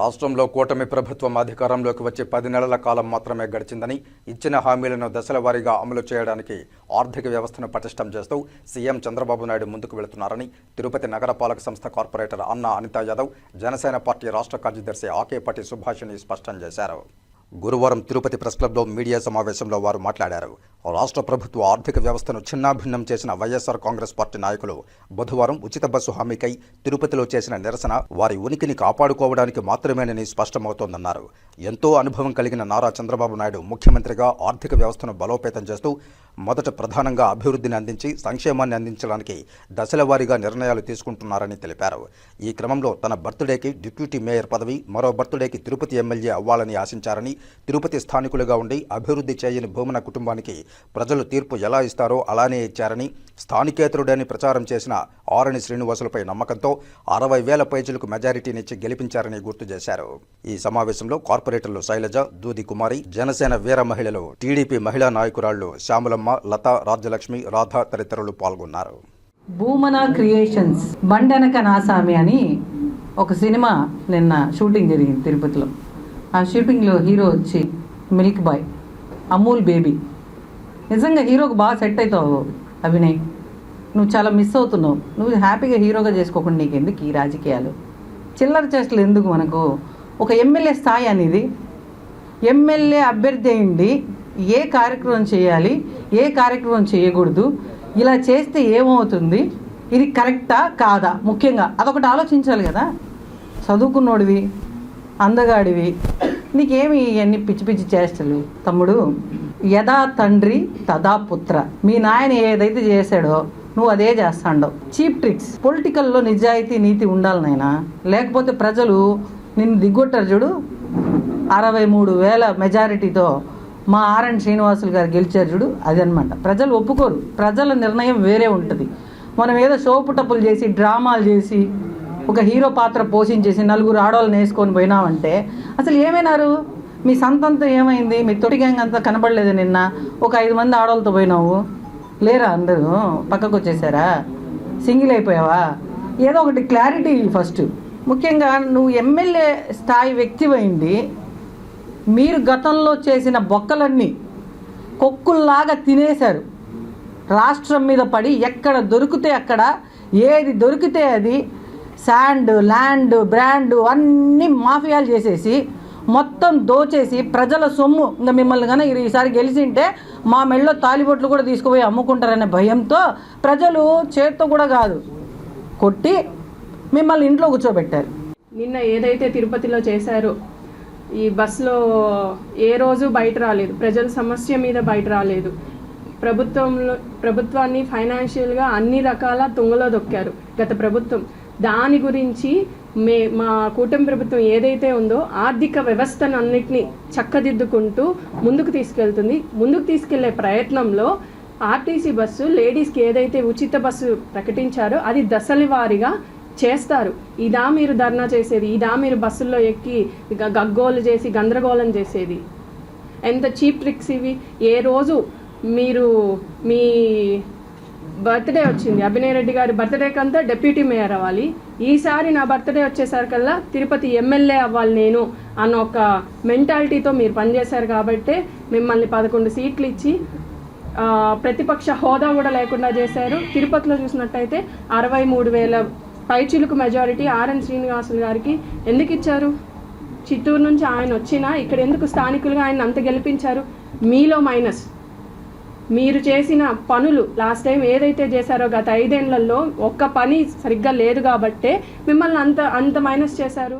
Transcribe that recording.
రాష్ట్రంలో కూటమి ప్రభుత్వం అధికారంలోకి వచ్చి పది నెలల కాలం మాత్రమే గడిచిందని ఇచ్చిన హామీలను దశల వారీగా అమలు చేయడానికి ఆర్థిక వ్యవస్థను పటిష్టం చేస్తూ సీఎం చంద్రబాబు నాయుడు ముందుకు వెళుతున్నారని తిరుపతి నగరపాలక సంస్థ కార్పొరేటర్ అన్నా అనితా యాదవ్ జనసేన పార్టీ రాష్ట్ర కార్యదర్శి ఆకేపాటి సుభాషిణి స్పష్టం చేశారు. గురువారం తిరుపతి ప్రెస్ క్లబ్లో మీడియా సమావేశంలో వారు మాట్లాడారు. రాష్ట్ర ప్రభుత్వ ఆర్థిక వ్యవస్థను చిన్నాభిన్నం చేసిన వైఎస్ఆర్ కాంగ్రెస్ పార్టీ నాయకులు బుధవారం ఉచిత బస్సు హామీకై తిరుపతిలో చేసిన నిరసన వారి ఉనికిని కాపాడుకోవడానికి మాత్రమేనని స్పష్టమవుతోందన్నారు. ఎంతో అనుభవం కలిగిన నారా చంద్రబాబు నాయుడు ముఖ్యమంత్రిగా ఆర్థిక వ్యవస్థను బలోపేతం చేస్తూ మొదట ప్రధానంగా అభివృద్ధిని అందించి సంక్షేమాన్ని అందించడానికి దశల వారీగా నిర్ణయాలు తీసుకుంటున్నారని తెలిపారు. ఈ క్రమంలో తన బర్త్డేకి డిప్యూటీ మేయర్ పదవి మరో బర్త్డేకి తిరుపతి ఎమ్మెల్యే అవ్వాలని ఆశించారని తిరుపతి స్థానికులుగా ఉండి అభివృద్ధి చేయని భూమన కుటుంబానికి ప్రజలు తీర్పు ఎలా ఇస్తారో అలానే ఇచ్చారని స్థానికేతరుడని ప్రచారం చేసిన ఆరణి శ్రీనివాసులపై నమ్మకంతో అరవై వేల పేజీలకు మెజారిటీనిచ్చి గెలిపించారని గుర్తు చేశారు. ఈ సమావేశంలో కార్పొరేటర్లు శైలజ దూది కుమారి జనసేన వీర మహిళలు టీడీపీ మహిళా నాయకురాళ్ళు శ్యామలమ్మ లత రాజ్యలక్ష్మి రాధ తదితరులు పాల్గొన్నారు. భూమన క్రియేషన్స్ బండనక నాసామి అని ఒక సినిమా నిన్న షూటింగ్ జరిగింది తిరుపతిలో. ఆ షూటింగ్లో హీరో వచ్చి మిల్క్ బాయ్ అమూల్ బేబీ. నిజంగా హీరోకి బాగా సెట్ అవుతావు అభినయ్. నువ్వు చాలా మిస్ అవుతున్నావు. నువ్వు హ్యాపీగా హీరోగా చేసుకోకుండా నీకు ఎందుకు ఈ రాజకీయాలు? చిల్లర చేష్టలు ఎందుకు మనకు? ఒక ఎమ్మెల్యే స్థాయి అనేది ఎమ్మెల్యే అభ్యర్థి అయింది. ఏ కార్యక్రమం చేయాలి? ఏ కార్యక్రమం చేయకూడదు? ఇలా చేస్తే ఏమవుతుంది? ఇది కరెక్టా? కాదా? ముఖ్యంగా అదొకటి ఆలోచించాలి కదా. చదువుకున్నోడివి అందగాడివి. నీకేమి ఇవన్నీ పిచ్చి పిచ్చి చేష్టలు? తమ్ముడు యథా తండ్రి తదా పుత్ర. మీ నాయన ఏదైతే చేశాడో నువ్వు అదే చేస్తాండవు. Cheap tricks. పొలిటికల్లో నిజాయితీ నీతి ఉండాలి నాయనా. లేకపోతే ప్రజలు నిన్ను దిగ్గొట్టారు చూడు. అరవై మూడు వేల మెజారిటీతో మా ఆర్ఎన్ శ్రీనివాసులు గారు గెలిచారు చూడు. అదనమాట. ప్రజలు ఒప్పుకోరు. ప్రజల నిర్ణయం వేరే ఉంటుంది. మనం ఏదో షోపుటప్పులు చేసి డ్రామాలు చేసి ఒక హీరో పాత్ర పోషించేసి నలుగురు ఆడవాళ్ళని వేసుకొని పోయినామంటే అసలు ఏమైనారు? మీ సంతంతా ఏమైంది? మీ తొటి గ్యాంగ్ అంతా కనబడలేదు నిన్న? ఒక ఐదు మంది ఆడవాళ్ళతో పోయినావు. లేరా అందరూ? పక్కకు వచ్చేసారా? సింగిల్ అయిపోయావా? ఏదో ఒకటి క్లారిటీ ఫస్ట్. ముఖ్యంగా నువ్వు ఎమ్మెల్యే స్థాయి వ్యక్తివైంది. మీరు గతంలో చేసిన బొక్కలన్నీ కొక్కుల్లాగా తినేశారు. రాష్ట్రం మీద పడి ఎక్కడ దొరికితే అక్కడ ఏది దొరికితే అది శాండ్ ల్యాండ్ బ్రాండ్ అన్నీ మాఫియాలు చేసేసి మొత్తం దోచేసి ప్రజల సొమ్ము. ఇంకా మిమ్మల్ని కానీ ఈసారి గెలిచింటే మా మెళ్ళో తాలిబొట్లు కూడా తీసుకుపోయి అమ్ముకుంటారనే భయంతో ప్రజలు చేత్తో కూడా కాదు. కొట్టి మిమ్మల్ని ఇంట్లో కూర్చోబెట్టారు. నిన్న ఏదైతే తిరుపతిలో చేశారో ఈ బస్సులో ఏ రోజు బయట రాలేదు. ప్రజల సమస్య మీద బయట రాలేదు. ప్రభుత్వంలో ప్రభుత్వాన్ని ఫైనాన్షియల్గా అన్ని రకాల తుంగలో దొక్కారు గత ప్రభుత్వం. దాని గురించి మే మా కూటమి ప్రభుత్వం ఏదైతే ఉందో ఆర్థిక వ్యవస్థను అన్నిటినీ చక్కదిద్దుకుంటూ ముందుకు తీసుకెళ్తుంది. ముందుకు తీసుకెళ్ళే ప్రయత్నంలో ఆర్టీసీ బస్సు లేడీస్కి ఏదైతే ఉచిత బస్సు ప్రకటించారో అది దశల వారీగా చేస్తారు. ఇదా మీరు ధర్నా చేసేది ఇదా మీరు బస్సుల్లో ఎక్కి గగ్గోలు చేసి గందరగోళం చేసేది. ఎంత చీప్ ట్రిక్స్ ఇవి? ఏ రోజు మీరు మీ బర్త్డే వచ్చింది. అభినయ్ రెడ్డి గారి బర్త్డేకి అంతా డెప్యూటీ మేయర్ అవ్వాలి. ఈసారి నా బర్త్డే వచ్చేసరికల్లా తిరుపతి ఎమ్మెల్యే అవ్వాలి నేను అన్న ఒక మెంటాలిటీతో మీరు పనిచేశారు కాబట్టే మిమ్మల్ని పదకొండు సీట్లు ఇచ్చి ప్రతిపక్ష హోదా కూడా లేకుండా చేశారు. తిరుపతిలో చూసినట్టయితే అరవై మూడు వేల పైచిలుకు మెజారిటీ ఆర్ఎన్ శ్రీనివాసులు గారికి ఎందుకు ఇచ్చారు? చిత్తూరు నుంచి ఆయన వచ్చినా ఇక్కడ ఎందుకు స్థానికులుగా ఆయన అంత గెలిపించారు? మీలో మైనస్. మీరు చేసిన పనులు లాస్ట్ టైం ఏదైతే చేశారో గత ఐదేళ్ళలో ఒక్క పని సరిగ్గా లేదు కాబట్టే మిమ్మల్ని అంత అంత మైనస్ చేశారు.